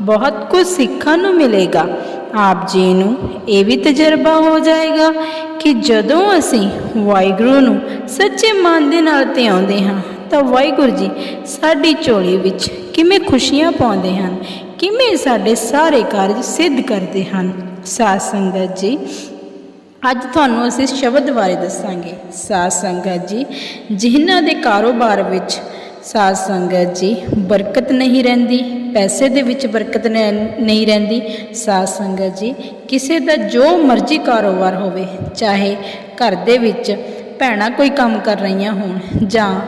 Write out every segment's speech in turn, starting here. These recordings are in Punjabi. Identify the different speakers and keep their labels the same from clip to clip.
Speaker 1: ਬਹੁਤ ਕੁਝ ਸਿੱਖਣ ਨੂੰ ਮਿਲੇਗਾ। ਆਪ ਜੀ ਨੂੰ ਇਹ ਵੀ ਤਜਰਬਾ ਹੋ ਜਾਏਗਾ ਕਿ ਜਦੋਂ ਅਸੀਂ ਵਾਹਿਗੁਰੂ ਨੂੰ ਸੱਚੇ ਮਨ ਦੇ ਨਾਲ ਧਿਆਉਂਦੇ ਹਾਂ, ਤਾਂ ਵਾਹਿਗੁਰੂ ਜੀ ਸਾਡੀ ਝੋਲੀ ਵਿੱਚ ਕਿਵੇਂ ਖੁਸ਼ੀਆਂ ਪਾਉਂਦੇ ਹਨ, ਕਿਵੇਂ ਸਾਡੇ ਸਾਰੇ ਕਾਰਜ ਸਿੱਧ ਕਰਦੇ ਹਨ। ਸਾਧ ਸੰਗਤ ਜੀ, ਅੱਜ ਤੁਹਾਨੂੰ ਅਸੀਂ ਸ਼ਬਦ ਬਾਰੇ ਦੱਸਾਂਗੇ। ਸਾਧ ਸੰਗਤ ਜੀ, ਜਿਨ੍ਹਾਂ ਦੇ ਕਾਰੋਬਾਰ ਵਿੱਚ ਸਾਧ ਸੰਗਤ ਜੀ, ਬਰਕਤ ਨਹੀਂ ਰਹਿੰਦੀ, ਪੈਸੇ ਦੇ ਵਿੱਚ ਬਰਕਤ ਨੈ- ਨਹੀਂ ਰਹਿੰਦੀ। ਸਾਧ ਸੰਗਤ ਜੀ, ਕਿਸੇ ਦਾ ਜੋ ਮਰਜ਼ੀ ਕਾਰੋਬਾਰ ਹੋਵੇ, ਚਾਹੇ ਘਰ ਦੇ ਵਿੱਚ ਭੈਣਾਂ ਕੋਈ ਕੰਮ ਕਰ ਰਹੀਆਂ ਹੋਣ ਜਾਂ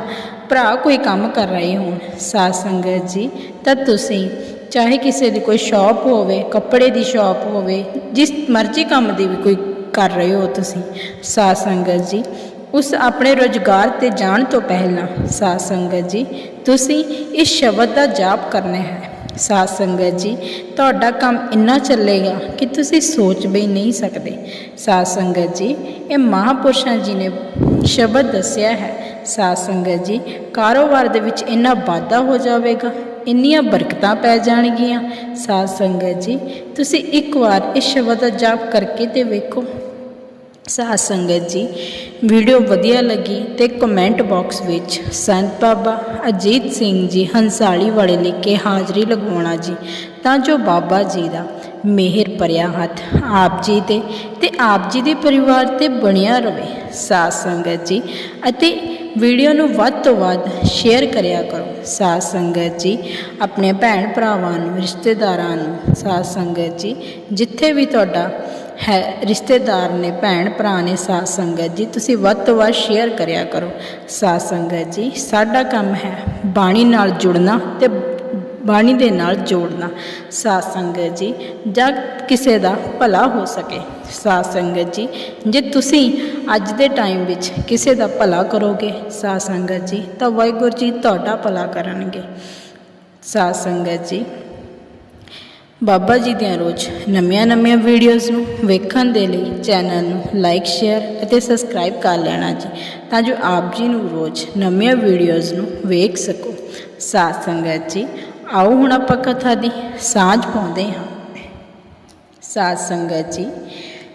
Speaker 1: ਭਰਾ ਕੋਈ ਕੰਮ ਕਰ ਰਹੇ ਹੋਣ, ਸਾਧ ਸੰਗਤ ਜੀ, ਤਾਂ ਤੁਸੀਂ ਚਾਹੇ ਕਿਸੇ ਦੀ ਕੋਈ ਸ਼ਾਪ ਹੋਵੇ, ਕੱਪੜੇ ਦੀ ਸ਼ਾਪ ਹੋਵੇ, ਜਿਸ ਮਰਜ਼ੀ ਕੰਮ ਦੀ ਵੀ ਕੋਈ ਕਰ ਰਹੇ ਹੋ ਤੁਸੀਂ, ਸਾਧ ਸੰਗਤ ਜੀ ਉਸ ਆਪਣੇ ਰੋਜ਼ਗਾਰ ਤੇ ਜਾਣ ਤੋਂ ਪਹਿਲਾਂ, ਸਾਧ ਸੰਗਤ ਜੀ, ਤੁਸੀਂ ਇਸ ਸ਼ਬਦ ਦਾ ਜਾਪ ਕਰਨਾ ਹੈ। ਸਾਧ ਸੰਗਤ ਜੀ, ਤੁਹਾਡਾ ਕੰਮ ਇੰਨਾ ਚੱਲੇਗਾ ਕਿ ਤੁਸੀਂ ਸੋਚ ਵੀ ਨਹੀਂ ਸਕਦੇ। ਸਾਧ ਸੰਗਤ ਜੀ, ਇਹ ਮਹਾਪੁਰਸ਼ਾਂ ਜੀ ਨੇ ਸ਼ਬਦ ਦੱਸਿਆ ਹੈ। ਸਾਧ ਸੰਗਤ ਜੀ, ਕਾਰੋਬਾਰ ਦੇ ਵਿੱਚ ਇੰਨਾ ਵਾਧਾ ਹੋ ਜਾਵੇਗਾ, ਇੰਨੀਆਂ ਬਰਕਤਾਂ ਪੈ ਜਾਣਗੀਆਂ। ਸਾਧ ਸੰਗਤ ਜੀ, ਤੁਸੀਂ ਇੱਕ ਵਾਰ ਇਸ ਸ਼ਬਦ ਦਾ ਜਾਪ ਕਰਕੇ ਤੇ ਵੇਖੋ। ਸਾਧ ਸੰਗਤ ਜੀ, ਵੀਡੀਓ ਵਧੀਆ ਲੱਗੀ ਤੇ ਕਮੈਂਟ ਬਾਕਸ ਵਿੱਚ ਸੰਤ ਬਾਬਾ ਅਜੀਤ ਸਿੰਘ ਜੀ ਹੰਸਾਲੀ ਵਾਲੇ ਲਿਖ ਕੇ ਹਾਜ਼ਰੀ ਲਗਵਾਉਣਾ ਜੀ, ਤਾਂ ਜੋ ਬਾਬਾ ਜੀ ਦਾ ਮਿਹਰ ਭਰਿਆ ਹੱਥ ਆਪ ਜੀ ਤੇ ਤੇ ਆਪ ਜੀ ਦੇ ਪਰਿਵਾਰ ਤੇ ਬਣਿਆ ਰਵੇ। ਸਾਧ ਸੰਗਤ ਜੀ, ਅਤੇ ਵੀਡੀਓ ਨੂੰ ਵੱਧ ਤੋਂ ਵੱਧ ਸ਼ੇਅਰ ਕਰਿਆ ਕਰੋ। ਸਾਧ ਸੰਗਤ ਜੀ, ਆਪਣੇ ਭੈਣ ਭਰਾਵਾਂ ਨੂੰ, ਰਿਸ਼ਤੇਦਾਰਾਂ ਨੂੰ, ਸਾਧ ਸੰਗਤ ਜੀ, ਜਿੱਥੇ ਵੀ ਤੁਹਾਡਾ ਹੈ। ਰਿਸ਼ਤੇਦਾਰ ਨੇ, ਭੈਣ ਭਰਾ ਨੇ, ਸਾਧ ਸੰਗਤ ਜੀ, ਤੁਸੀਂ ਵੱਧ ਤੋਂ ਵੱਧ ਸ਼ੇਅਰ ਕਰਿਆ ਕਰੋ। ਸਾਧ ਸੰਗਤ ਜੀ, ਸਾਡਾ ਕੰਮ ਹੈ ਬਾਣੀ ਨਾਲ ਜੁੜਨਾ ਤੇ ਬਾਣੀ ਦੇ ਨਾਲ ਜੋੜਨਾ। ਸਾਧ ਸੰਗਤ ਜੀ, ਜਦ ਕਿਸੇ ਦਾ ਭਲਾ ਹੋ ਸਕੇ। ਸਾਧ ਸੰਗਤ ਜੀ, ਜੇ ਤੁਸੀਂ ਅੱਜ ਦੇ ਟਾਈਮ ਵਿੱਚ ਕਿਸੇ ਦਾ ਭਲਾ ਕਰੋਗੇ, ਸਾਧ ਸੰਗਤ ਜੀ, ਤਾਂ ਵਾਹਿਗੁਰੂ ਜੀ ਤੁਹਾਡਾ ਭਲਾ ਕਰਨਗੇ। ਸਾਧ ਸੰਗਤ ਜੀ ਬਾਬਾ ਜੀ ਦੀਆਂ ਰੋਜ਼ ਨਵੀਆਂ-ਨਵੀਆਂ ਵੀਡੀਓਜ਼ ਨੂੰ ਵੇਖਣ ਦੇ ਲਈ ਚੈਨਲ ਨੂੰ ਲਾਈਕ ਸ਼ੇਅਰ ਅਤੇ ਸਬਸਕ੍ਰਾਈਬ ਕਰ ਲੈਣਾ ਜੀ, ਤਾਂ ਜੋ ਆਪ ਜੀ ਨੂੰ ਰੋਜ਼ ਨਵੀਆਂ ਵੀਡੀਓਜ਼ ਨੂੰ ਵੇਖ ਸਕੋ। ਸਾਧ ਸੰਗਤ ਜੀ, ਆਓ ਹੁਣ ਆਪਾਂ ਕਥਾ ਦੀ ਸਾਂਝ ਪਾਉਂਦੇ ਹਾਂ। ਸਾਧ ਸੰਗਤ ਜੀ,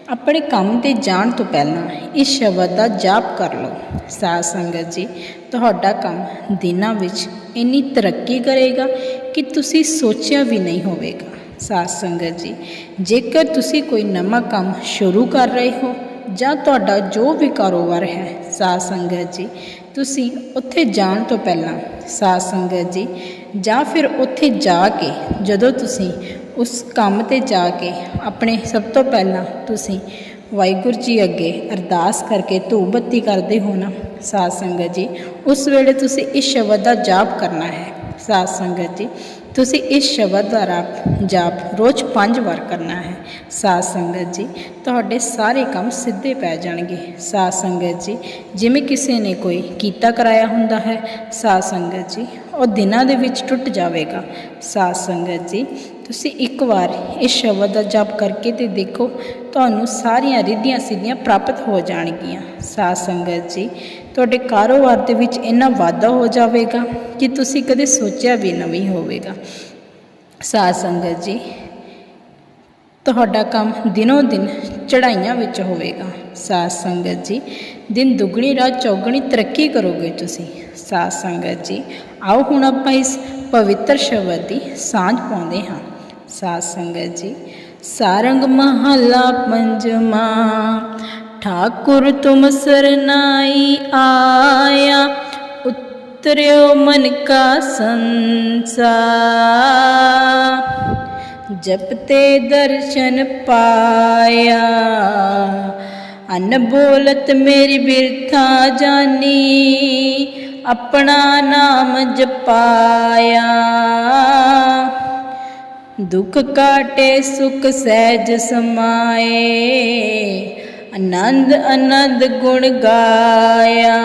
Speaker 1: ਆਪਣੇ ਕੰਮ ਤੇ ਜਾਣ ਤੋਂ ਪਹਿਲਾਂ ਇਸ ਸ਼ਬਦ ਦਾ ਜਾਪ ਕਰ ਲਓ। ਸਾਧ ਸੰਗਤ ਜੀ, ਤੁਹਾਡਾ ਕੰਮ ਦਿਨਾਂ ਵਿੱਚ ਇੰਨੀ ਤਰੱਕੀ ਕਰੇਗਾ ਕਿ ਤੁਸੀਂ ਸੋਚਿਆ ਵੀ ਨਹੀਂ ਹੋਵੇਗਾ। ਸਾਧ ਸੰਗਤ ਜੀ। ਜੇਕਰ ਤੁਸੀਂ ਕੋਈ ਨਵਾਂ ਕੰਮ ਸ਼ੁਰੂ ਕਰ ਰਹੇ ਹੋ ਜਾਂ ਤੁਹਾਡਾ ਜੋ ਵੀ ਕਾਰੋਬਾਰ ਹੈ, ਸਾਧ ਸੰਗਤ ਜੀ, ਤੁਸੀਂ ਉੱਥੇ ਜਾਣ ਤੋਂ ਪਹਿਲਾਂ ਸਾਧ ਸੰਗਤ ਜੀ, ਜਾਂ ਫਿਰ ਉੱਥੇ ਜਾ ਕੇ ਜਦੋਂ ਤੁਸੀਂ ਉਸ ਕੰਮ ਤੇ ਜਾ ਕੇ ਆਪਣੇ ਸਭ ਤੋਂ ਪਹਿਲਾਂ ਤੁਸੀਂ ਵਾਹਿਗੁਰੂ ਜੀ ਅੱਗੇ ਅਰਦਾਸ ਕਰਕੇ ਧੂਪ ਬੱਤੀ ਕਰਦੇ ਹੋ ਨਾ, ਸਾਧ ਸੰਗਤ ਜੀ, ਉਸ ਵੇਲੇ ਤੁਸੀਂ ਇਸ ਸ਼ਬਦ ਦਾ ਜਾਪ ਕਰਨਾ ਹੈ, ਸਾਧ ਸੰਗਤ ਜੀ। ਤੁਸੀਂ ਇਸ ਸ਼ਬਦ ਦਾ ਰਾਪ ਜਾਪ ਰੋਜ਼ 5 ਵਾਰ ਕਰਨਾ ਹੈ। ਸਾਧ ਸੰਗਤ ਜੀ, ਤੁਹਾਡੇ ਸਾਰੇ ਕੰਮ ਸਿੱਧੇ ਪੈ ਜਾਣਗੇ। ਸਾਧ ਸੰਗਤ ਜੀ, ਜਿਵੇਂ ਕਿਸੇ ਨੇ ਕੋਈ ਕੀਤਾ ਕਰਾਇਆ ਹੁੰਦਾ ਹੈ, ਸਾਧ ਸੰਗਤ ਜੀ, ਉਹ ਦਿਨਾਂ ਦੇ ਵਿੱਚ ਟੁੱਟ ਜਾਵੇਗਾ। ਸਾਧ ਸੰਗਤ ਜੀ ਤੁਸੀਂ ਇੱਕ ਵਾਰ ਇਸ ਸ਼ਬਦ ਦਾ ਜਪ ਕਰਕੇ ਤੇ ਦੇਖੋ, ਤੁਹਾਨੂੰ ਸਾਰੀਆਂ ਰਿੱਧੀਆਂ ਸਿੱਧੀਆਂ ਪ੍ਰਾਪਤ ਹੋ ਜਾਣਗੀਆਂ। ਸਾਧ ਸੰਗਤ ਜੀ, ਤੁਹਾਡੇ ਕਾਰੋਬਾਰ ਦੇ ਵਿੱਚ ਇੰਨਾ ਵਾਧਾ ਹੋ ਜਾਵੇਗਾ ਕਿ ਤੁਸੀਂ ਕਦੇ ਸੋਚਿਆ ਵੀ ਨਹੀਂ ਹੋਵੇਗਾ। ਸਾਧ ਸੰਗਤ ਜੀ, ਤੁਹਾਡਾ ਕੰਮ ਦਿਨੋ ਦਿਨ ਚੜਾਈਆਂ ਵਿੱਚ ਹੋਵੇਗਾ। ਸਾਧ ਸੰਗਤ ਜੀ, ਦਿਨ ਦੁੱਗਣੀ, ਰਾਤ ਚੌਗਣੀ ਤਰੱਕੀ ਕਰੋਗੇ ਤੁਸੀਂ। ਸਾਧ ਸੰਗਤ ਜੀ, ਆਓ ਹੁਣ ਆਪਾਂ ਇਸ ਪਵਿੱਤਰ ਸ਼ਬਦ ਦੀ ਸਾਂਝ ਪਾਉਂਦੇ ਹਾਂ। ਸਾਧ ਸੰਗਤ ਜੀ, ਸਾਰੰਗ ਮਹਲਾ ਪੰਜਵਾਂ, ਠਾਕੁਰ ਤੁਮ ਸਰਨਾਈ ਆਇਆ, ਉਤਰਿਓ ਮਨ ਕਾ ਸੰਸਾਰ। ਜਪਤੇ ਦਰਸ਼ਨ ਪਾਇਆ, ਅਨ ਬੋਲਤ ਮੇਰੀ ਬਿਰਥਾ ਜਾਨੀ, ਆਪਣਾ ਨਾਮ ਜਪਾਇਆ। ਦੁੱਖ ਕਾਟੇ, ਸੁਖ ਸਹਿਜ ਸਮਾਏ। ਆਨੰਦ ਆਨੰਦ ਗੁਣ ਗਾਇਆ।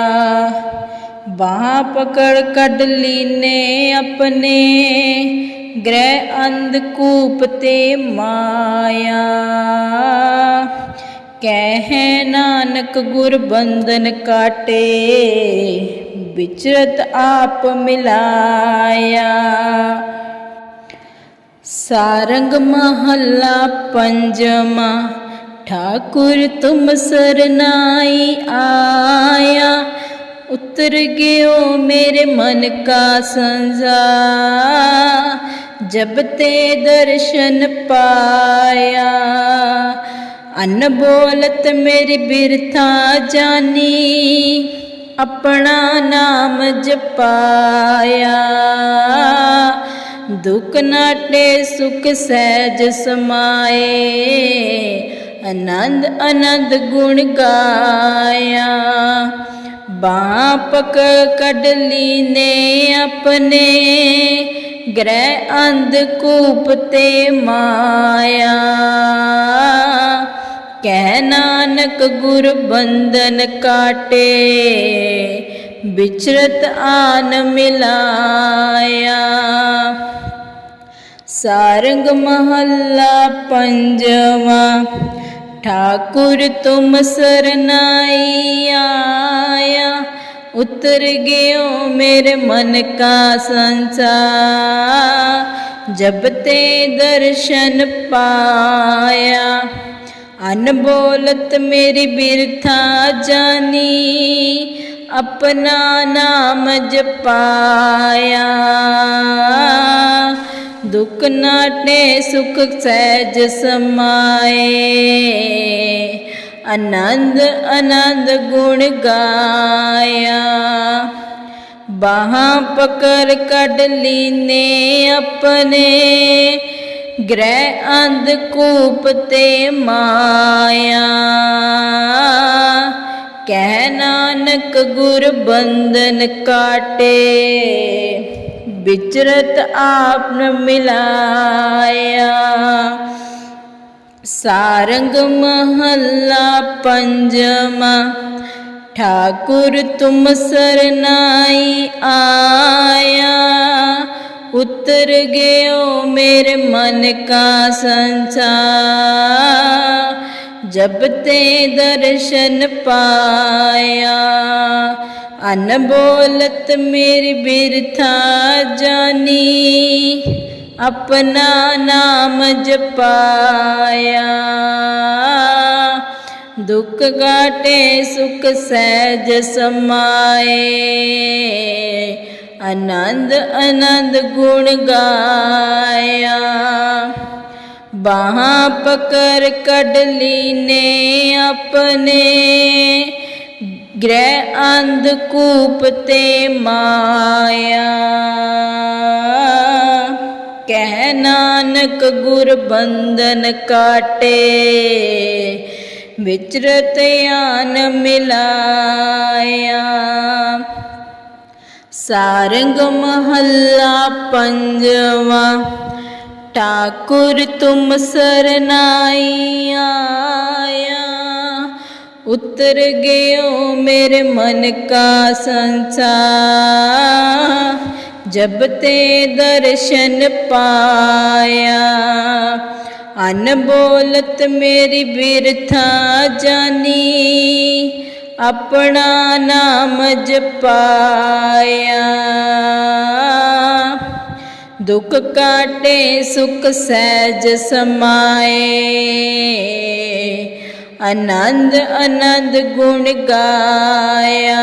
Speaker 1: ਬਾਹ ਪਕੜ ਕੱਢ ਲੀਨੇ ਆਪਣੇ। ਗ੍ਰਹਿ ਅੰਧ ਕੂਪ ਤੇ ਮਾਇਆ। ਕਹਿ ਨਾਨਕ ਗੁਰ ਬੰਧਨ ਕਾਟੇ, ਵਿਚਰਤ ਆਪ ਮਿਲਾਇਆ। ਸਾਰੰਗ ਮਹੱਲਾ ਪੰਜਵਾ, ਠਾਕੁਰ ਤੁਮ ਸਰਨਾਈ ਆਇਆ। ਉਤਰ ਗਿਓ ਮੇਰੇ ਮਨ ਕਾ ਸੰਜਾ, ਜਬ ਤੇ ਦਰਸ਼ਨ ਪਾਇਆ। ਅਨ ਬੋਲਤ ਮੇਰੀ ਬਿਰਥਾ ਜਾਨੀ, ਆਪਣਾ ਨਾਮ ਜਪਾਇਆ। ਦੁਖ ਨਾਟੇ ਸੁਖ ਸਹਿਜ ਸਮਾਏ, ਆਨੰਦ ਆਨੰਦ ਗੁਣ ਗਾਇਆ। ਬਾਹ ਪਕੜ ਕੱਢ ਲੀਨੇ ਆਪਣੇ, ਗ੍ਰਹਿ ਅੰਧ ਕੂਪ ਤੇ ਮਾਇਆ। ਕਹਿ ਨਾਨਕ ਗੁਰ ਬੰਧਨ ਕਾਟੇ ਵਿਚਰਤ ਆਨ ਮਿਲਾਇਆ। ਸਾਰੰਗ ਮਹੱਲਾ ਪੰਜਵਾ, ਠਾਕੁਰ ਤੁਮ ਸਰਨਾਈ ਆਇਆ। ਉਤਰ ਗਿਓ ਮੇਰੇ ਮਨ ਕਾ ਸੰਸਾਰ ਜਬ ਤੇ ਦਰਸ਼ਨ ਪਾਇਆ। ਅਨ ਬੋਲਤ ਮੇਰੀ ਬਿਰਥਾ ਜਾਨੀ ਆਪਣਾ ਨਾਮ ਜਪਾਇਆ। ਦੁੱਖ ਨਾਟੇ, ਸੁਖ ਸਹਿਜ ਸਮਾਏ। ਆਨੰਦ ਆਨੰਦ ਗੁਣ ਗਾਇਆ। ਬਾਹਾਂ ਪਕੜ ਕੱਢ ਲੀਨੇ ਆਪਣੇ। ਗ੍ਰਹਿ ਅੰਧ ਕੂਪ ਤੇ ਮਾਇਆ। ਕਹਿ ਨਾਨਕ ਗੁਰ ਬੰਧਨ ਕਾਟੇ ਵਿਚਰਤ ਆਪ ਨ ਮਿਲਾਇਆ। ਸਾਰੰਗ ਮਹੱਲਾ ਪੰਜਵਾ, ਠਾਕੁਰ ਤੁਮ ਸਰਨਾਈ ਆਇਆ। ਉਤਰ ਗਿਓ ਮੇਰੇ ਮਨ ਕਾ ਸੰਸਾ ਜਬ ਤੇ ਦਰਸ਼ਨ ਪਾਇਆ, ਅਨ ਬੋਲਤ ਮੇਰੀ ਬਿਰਥਾ ਜਾਨੀ, ਆਪਣਾ ਨਾਮ ਜਪਾਇਆ। ਦੁੱਖ ਗਾਟੇ ਸੁਖ ਸਹਿਜ ਸਮਾਏ, ਆਨੰਦ ਆਨੰਦ ਗੁਣ ਗਾਇਆ। ਬਾਹਾਂ ਪਕੜ ਕੱਢ ਲੀਨੇ ਆਪਣੇ। ਗ੍ਰਹਿ ਅੰਧ ਕੂਪ ਤੇ ਮਾਇਆ। ਕਹਿ ਨਾਨਕ ਗੁਰ ਬੰਧਨ ਕਾਟੇ। ਵਿਚਰਤ ਆਨ ਮਿਲਾਇਆ। ਸਾਰੰਗ ਮਹੱਲਾ ਪੰਜਵਾ। ਠਾਕੁਰ ਤੁਮ ਸਰਨਾਈ ਆਇਆ ਉਤਰ ਗਿਓ ਮੇਰੇ ਮਨ ਕਾ ਸੰਸਾਰ ਜਬ ਤੇ ਦਰਸ਼ਨ ਪਾਇਆ ਅਨ ਬੋਲਤ ਮੇਰੀ ਬਿਰਥਾ ਜਾਨੀ ਆਪਣਾ ਨਾਮ ਜਪਾਇਆ ਦੁੱਖ ਕਾਟੇ, ਸੁਖ ਸਹਿਜ ਸਮਾਏ। ਆਨੰਦ ਆਨੰਦ ਗੁਣ ਗਾਇਆ।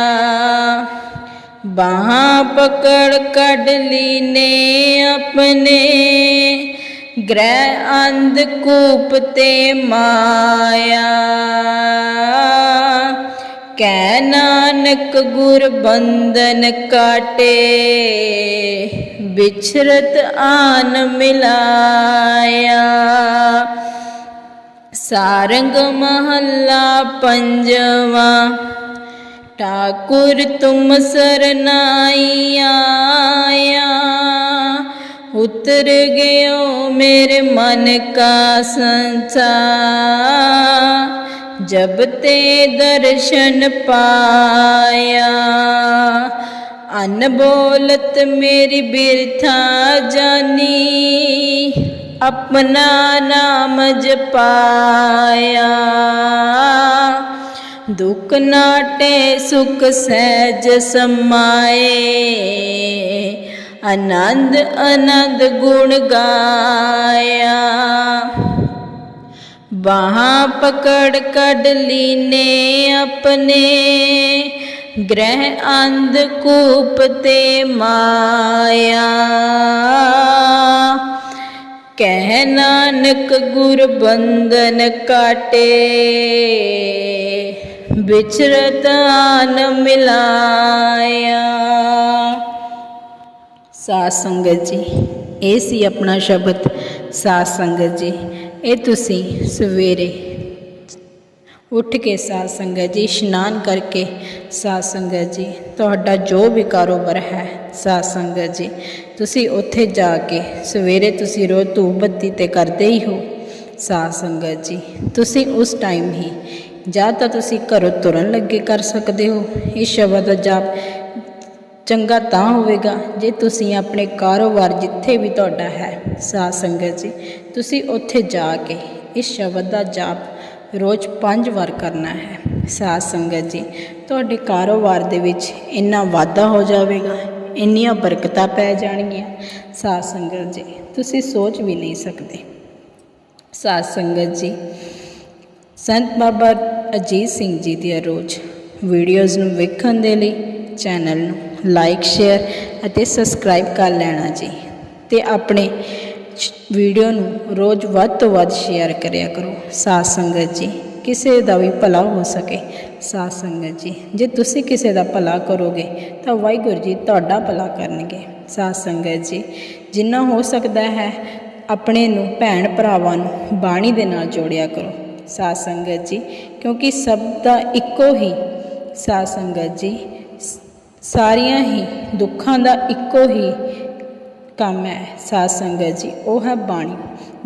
Speaker 1: ਬਾਹਾਂ ਪਕੜ ਕੱਢ ਲੀਨੇ ਆਪਣੇ। ਗ੍ਰਹਿ ਅੰਧ ਕੂਪ ਤੇ ਮਾਇਆ। ਕੈ ਨਾਨਕ ਗੁਰ ਬੰਧਨ ਕਾਟੇ ਵਿਛਰਤ ਆਨ ਮਿਲਾਇਆ। ਸਾਰੰਗ ਮਹੱਲਾ ਪੰਜਵਾ, ਠਾਕੁਰ ਤੁਮ ਸਰਨਾਈ ਆਇਆ। ਉਤਰ ਗਇਓ ਮੇਰੇ ਮਨ ਕਾ ਸੰਸਾਰ ਜਬ ਤੇ ਦਰਸ਼ਨ ਪਾਇਆ, ਅਨ ਬੋਲਤ ਮੇਰੀ ਬਿਰਥਾ ਜਾਨੀ, ਆਪਣਾ ਨਾਮ ਜਪਾਇਆ। ਦੁਖ ਨਾਟੇ ਸੁਖ ਸਹਿਜ ਸਮਾਏ, ਆਨੰਦ ਆਨੰਦ ਗੁਣ ਗਾਇਆ। ਬਾਹਾਂ ਪਕੜ ਕੱਢ ਲੀਨੇ ਆਪਣੇ, ਗ੍ਰਹਿ ਅੰਧ ਕੂਪ ਤੇ ਮਾਇਆ। ਕਹਿ ਨਾਨਕ ਗੁਰ ਬੰਧਨ ਕਾਟੇ ਵਿਚਰਤ ਆਨ ਮਿਲਾਇਆ। ਸਾਧ ਜੀ, ਇਹ ਸੀ ਆਪਣਾ ਸ਼ਬਦ, ਸਾਧ ਜੀ। ਇਹ ਤੁਸੀਂ ਸਵੇਰੇ ਉੱਠ ਕੇ ਸਾਧ ਸੰਗਤ ਜੀ, ਇਸ਼ਨਾਨ ਕਰਕੇ ਸਾਧ ਸੰਗਤ ਜੀ, ਤੁਹਾਡਾ ਜੋ ਵੀ ਕਾਰੋਬਾਰ ਹੈ ਸਾਧ ਸੰਗਤ ਜੀ, ਤੁਸੀਂ ਉੱਥੇ ਜਾ ਕੇ ਸਵੇਰੇ ਤੁਸੀਂ ਰੋਜ਼ ਧੂਪ ਬੱਤੀ ਤੇ ਕਰਦੇ ਹੀ ਹੋ ਸਾਧ ਸੰਗਤ ਜੀ। ਤੁਸੀਂ ਉਸ ਟਾਈਮ ਹੀ ਜਾਂ ਤਾਂ ਤੁਸੀਂ ਘਰੋਂ ਤੁਰਨ ਲੱਗੇ ਕਰ ਸਕਦੇ ਹੋ, ਇਹ ਸ਼ਬਦ ਦਾ ਜਾਪ ਚੰਗਾ ਤਾਂ ਹੋਵੇਗਾ ਜੇ ਤੁਸੀਂ ਆਪਣੇ ਕਾਰੋਬਾਰ ਜਿੱਥੇ ਵੀ ਤੁਹਾਡਾ ਹੈ, ਸਾਧ ਸੰਗਤ ਜੀ, ਤੁਸੀਂ ਉੱਥੇ ਜਾ ਕੇ ਇਸ ਸ਼ਬਦ ਦਾ ਜਾਪ ਰੋਜ਼ 5 ਵਾਰ ਕਰਨਾ ਹੈ। ਸਾਧ ਸੰਗਤ ਜੀ, ਤੁਹਾਡੇ ਕਾਰੋਬਾਰ ਦੇ ਵਿੱਚ ਇੰਨਾ ਵਾਧਾ ਹੋ ਜਾਵੇਗਾ, ਇੰਨੀਆਂ ਬਰਕਤਾਂ ਪੈ ਜਾਣਗੀਆਂ। ਸਾਧ ਸੰਗਤ ਜੀ, ਤੁਸੀਂ ਸੋਚ ਵੀ ਨਹੀਂ ਸਕਦੇ। ਸਾਧ ਸੰਗਤ ਜੀ, ਸੰਤ ਬਾਬਾ ਅਜੀਤ ਸਿੰਘ ਜੀ ਦੀਆਂ ਰੋਜ਼ ਵੀਡੀਓਜ਼ ਨੂੰ ਵੇਖਣ ਦੇ ਲਈ ਚੈਨਲ ਨੂੰ ਲਾਈਕ ਸ਼ੇਅਰ ਅਤੇ ਸਬਸਕ੍ਰਾਈਬ ਕਰ ਲੈਣਾ ਜੀ। ਤੇ ਆਪਣੇ ਵੀਡੀਓ ਨੂੰ ਰੋਜ਼ ਵੱਧ ਤੋਂ ਵੱਧ ਸ਼ੇਅਰ ਕਰਿਆ ਕਰੋ ਸਾਧ ਸੰਗਤ ਜੀ। ਕਿਸੇ ਦਾ ਵੀ ਭਲਾ ਹੋ ਸਕੇ ਸਾਧ ਸੰਗਤ ਜੀ। ਜੇ ਤੁਸੀਂ ਕਿਸੇ ਦਾ ਭਲਾ ਕਰੋਗੇ ਤਾਂ ਵਾਹਿਗੁਰੂ ਜੀ ਤੁਹਾਡਾ ਭਲਾ ਕਰਨਗੇ ਸਾਧ ਸੰਗਤ ਜੀ। ਜਿੰਨਾ ਹੋ ਸਕਦਾ ਹੈ ਆਪਣੇ ਨੂੰ, ਭੈਣ ਭਰਾਵਾਂ ਨੂੰ ਬਾਣੀ ਦੇ ਨਾਲ ਜੋੜਿਆ ਕਰੋ ਸਾਧ ਸੰਗਤ ਜੀ। ਕਿਉਂਕਿ ਸਭ ਦਾ ਇੱਕੋ ਹੀ ਸਾਧ ਸੰਗਤ ਜੀ। ਸਾਰੀਆਂ ਹੀ ਦੁੱਖਾਂ ਦਾ ਇੱਕੋ ਹੀ ਕੰਮ ਹੈ, ਸਾਧ ਸੰਗਤ ਜੀ। ਉਹ ਹੈ ਬਾਣੀ।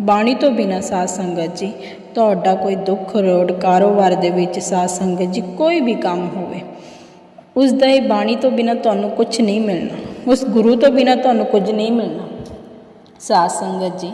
Speaker 1: ਬਾਣੀ ਤੋਂ ਬਿਨਾ ਸਾਧ ਸੰਗਤ ਜੀ, ਤੁਹਾਡਾ ਕੋਈ ਦੁੱਖ ਰੋਡ ਕਾਰੋਬਾਰ ਦੇ ਵਿੱਚ ਸਾਧ ਸੰਗਤ ਜੀ ਕੋਈ ਵੀ ਕੰਮ ਹੋਵੇ, ਉਸ ਦਾ ਹੀ ਬਾਣੀ ਤੋਂ ਬਿਨਾ ਤੁਹਾਨੂੰ ਕੁਝ ਨਹੀਂ ਮਿਲਣਾ। ਉਸ ਗੁਰੂ ਤੋਂ ਬਿਨਾ ਤੁਹਾਨੂੰ ਕੁਝ ਨਹੀਂ ਮਿਲਣਾ। ਸਾਧ ਸੰਗਤ ਜੀ,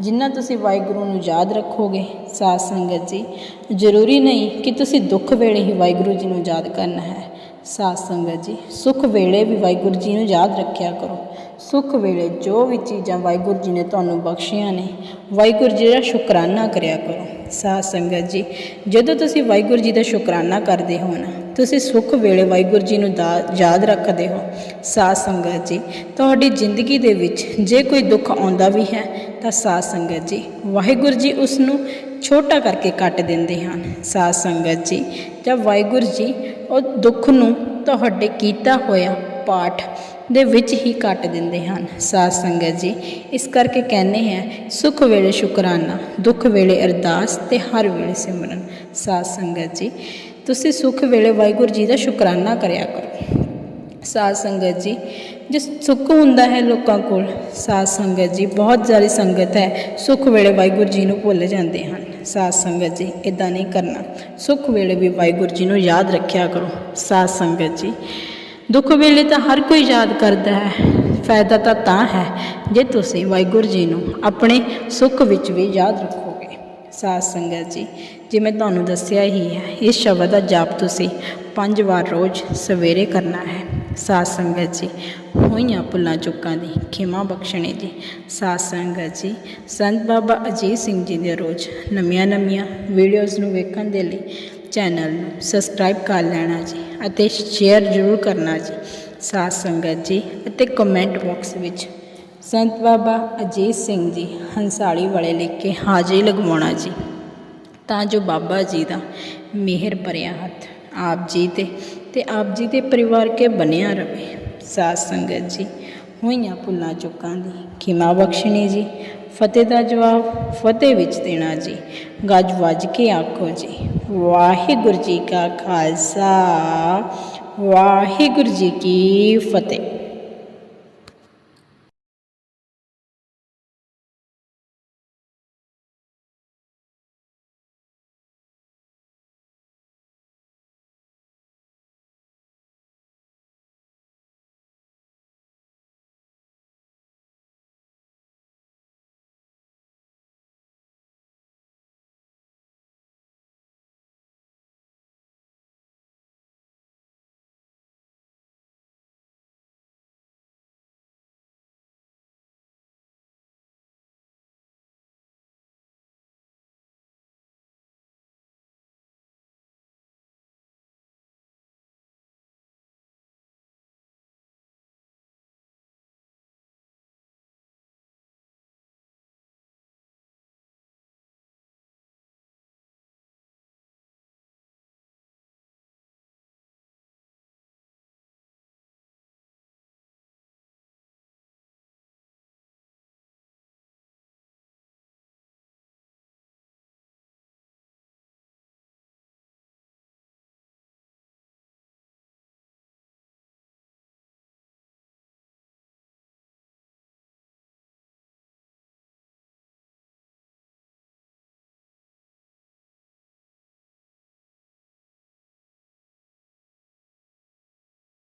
Speaker 1: ਜਿੰਨਾ ਤੁਸੀਂ ਵਾਹਿਗੁਰੂ ਨੂੰ ਯਾਦ ਰੱਖੋਗੇ, ਸਾਧ ਸੰਗਤ ਜੀ, ਜ਼ਰੂਰੀ ਨਹੀਂ ਕਿ ਤੁਸੀਂ ਦੁੱਖ ਵੇਲੇ ਹੀ ਵਾਹਿਗੁਰੂ ਜੀ ਨੂੰ ਯਾਦ ਕਰਨਾ ਹੈ। ਸਾਧ ਸੰਗਤ ਜੀ, ਸੁੱਖ ਵੇਲੇ ਵੀ ਵਾਹਿਗੁਰੂ ਜੀ ਨੂੰ ਯਾਦ ਰੱਖਿਆ ਕਰੋ। ਸੁੱਖ ਵੇਲੇ ਜੋ ਵੀ ਚੀਜ਼ਾਂ ਵਾਹਿਗੁਰੂ ਜੀ ਨੇ ਤੁਹਾਨੂੰ ਬਖਸ਼ੀਆਂ ਨੇ, ਵਾਹਿਗੁਰੂ ਜੀ ਦਾ ਸ਼ੁਕਰਾਨਾ ਕਰਿਆ ਕਰੋ। ਸਾਧ ਸੰਗਤ ਜੀ, ਜਦੋਂ ਤੁਸੀਂ ਵਾਹਿਗੁਰੂ ਜੀ ਦਾ ਸ਼ੁਕਰਾਨਾ ਕਰਦੇ ਹੋ ਨਾ, ਤੁਸੀਂ ਸੁੱਖ ਵੇਲੇ ਵਾਹਿਗੁਰੂ ਜੀ ਨੂੰ ਦਾ- ਯਾਦ ਰੱਖਦੇ ਹੋ। ਸਾਧ ਸੰਗਤ ਜੀ, ਤੁਹਾਡੀ ਜ਼ਿੰਦਗੀ ਦੇ ਵਿੱਚ ਜੇ ਕੋਈ ਦੁੱਖ ਆਉਂਦਾ ਵੀ ਹੈ, ਤਾਂ ਸਾਧ ਸੰਗਤ ਜੀ, ਵਾਹਿਗੁਰੂ ਜੀ ਉਸ ਨੂੰ ਛੋਟਾ ਕਰਕੇ ਕੱਟ ਦਿੰਦੇ ਹਨ। ਸਾਧ ਸੰਗਤ ਜੀ, ਜਾਂ ਵਾਹਿਗੁਰੂ ਜੀ, ਉਹ ਦੁੱਖ ਨੂੰ ਤੁਹਾਡੇ ਕੀਤਾ ਹੋਇਆ ਪਾਠ ਦੇ ਵਿੱਚ ਹੀ ਕੱਟ ਦਿੰਦੇ ਹਨ। ਸਾਧ ਸੰਗਤ ਜੀ, ਇਸ ਕਰਕੇ ਕਹਿੰਦੇ ਹੈ, ਸੁਖ ਵੇਲੇ ਸ਼ੁਕਰਾਨਾ, ਦੁੱਖ ਵੇਲੇ ਅਰਦਾਸ ਤੇ ਹਰ ਵੇਲੇ ਸਿਮਰਨ। ਸਾਧ ਸੰਗਤ ਜੀ, ਤੁਸੀਂ ਸੁਖ ਵੇਲੇ ਵਾਹਿਗੁਰੂ ਜੀ ਦਾ ਸ਼ੁਕਰਾਨਾ ਕਰਿਆ ਕਰੋ। ਸਾਧ ਸੰਗਤ ਜੀ, ਜੇ ਸੁੱਖ ਹੁੰਦਾ ਹੈ ਲੋਕਾਂ ਕੋਲ, ਸਾਧ ਸੰਗਤ ਜੀ, ਬਹੁਤ ਜ਼ਿਆਦਾ ਸੰਗਤ ਹੈ, ਸੁੱਖ ਵੇਲੇ ਵਾਹਿਗੁਰੂ ਜੀ ਨੂੰ ਭੁੱਲ ਜਾਂਦੇ ਹਨ। ਸਾਧ ਸੰਗਤ ਜੀ ਇਦਾਂ ਨਹੀਂ ਕਰਨਾ। ਸੁੱਖ ਵੇਲੇ ਵੀ ਵਾਹਿਗੁਰੂ ਜੀ ਨੂੰ ਯਾਦ ਰੱਖਿਆ ਕਰੋ। ਸਾਧ ਸੰਗਤ ਜੀ ਦੁੱਖ ਵੇਲੇ ਤਾਂ ਹਰ ਕੋਈ ਯਾਦ ਕਰਦਾ ਹੈ। ਫਾਇਦਾ ਤਾਂ ਤਾਂ ਹੈ ਜੇ ਤੁਸੀਂ ਵਾਹਿਗੁਰੂ ਜੀ ਨੂੰ ਆਪਣੇ ਸੁੱਖ ਵਿੱਚ ਵੀ ਯਾਦ ਰੱਖੋਗੇ। ਸਾਧ ਸੰਗਤ ਜੀ ਜਿਵੇਂ ਤੁਹਾਨੂੰ ਦੱਸਿਆ ਹੀ ਹੈ, ਇਸ ਸ਼ਬਦ ਦਾ ਜਾਪ ਤੁਸੀਂ ਪੰਜ ਵਾਰ ਰੋਜ਼ ਸਵੇਰੇ ਕਰਨਾ ਹੈ। ਸਾਧ ਸੰਗਤ ਜੀ, ਹੋਈਆਂ ਭੁੱਲਾਂ ਚੁੱਕਾਂ ਦੀ ਖਿਮਾ ਬਖਸ਼ਣੇ ਦੀ ਸਾਧ ਸੰਗਤ ਜੀ, ਸੰਤ ਬਾਬਾ ਅਜੀਤ ਸਿੰਘ ਜੀ ਦੇ ਰੋਜ਼ ਨਵੀਆਂ ਨਵੀਆਂ ਵੀਡੀਓਜ਼ ਨੂੰ ਵੇਖਣ ਦੇ ਲਈ ਚੈਨਲ ਨੂੰ ਸਬਸਕ੍ਰਾਈਬ ਕਰ ਲੈਣਾ ਜੀ ਅਤੇ ਸ਼ੇਅਰ ਜ਼ਰੂਰ ਕਰਨਾ ਜੀ। ਸਾਧ ਸੰਗਤ ਜੀ ਅਤੇ ਕਮੈਂਟ ਬਾਕਸ ਵਿੱਚ ਸੰਤ ਬਾਬਾ ਅਜੀਤ ਸਿੰਘ ਜੀ ਹੰਸਾਲੀ ਵਾਲੇ ਲਿਖ ਕੇ ਹਾਜ਼ਰੀ ਲਗਵਾਉਣਾ ਜੀ। ਤਾਂ ਜੋ ਬਾਬਾ ਜੀ ਦਾ ਮਿਹਰ ਭਰਿਆ ਹੱਥ ਆਪ ਜੀ ਤੇ ਤੇ ਆਪ ਜੀ ਦੇ ਪਰਿਵਾਰ ਕੇ ਬਣਿਆ ਰਵੇ। ਸਾਧ ਸੰਗਤ ਜੀ ਹੋਈਆਂ ਭੁੱਲਾਂ ਚੁੱਕਾਂ ਦੀ ਖਿਮਾ ਬਖਸ਼ਣੀ ਜੀ। ਫਤਿਹ ਦਾ ਜਵਾਬ ਫਤਿਹ ਵਿੱਚ ਦੇਣਾ ਜੀ। ਗੱਜ ਵੱਜ ਕੇ ਆਖੋ ਜੀ, ਵਾਹਿਗੁਰੂ ਜੀ ਕਾ ਖਾਲਸਾ, ਵਾਹਿਗੁਰੂ ਜੀ ਕੀ ਫਤਿਹ।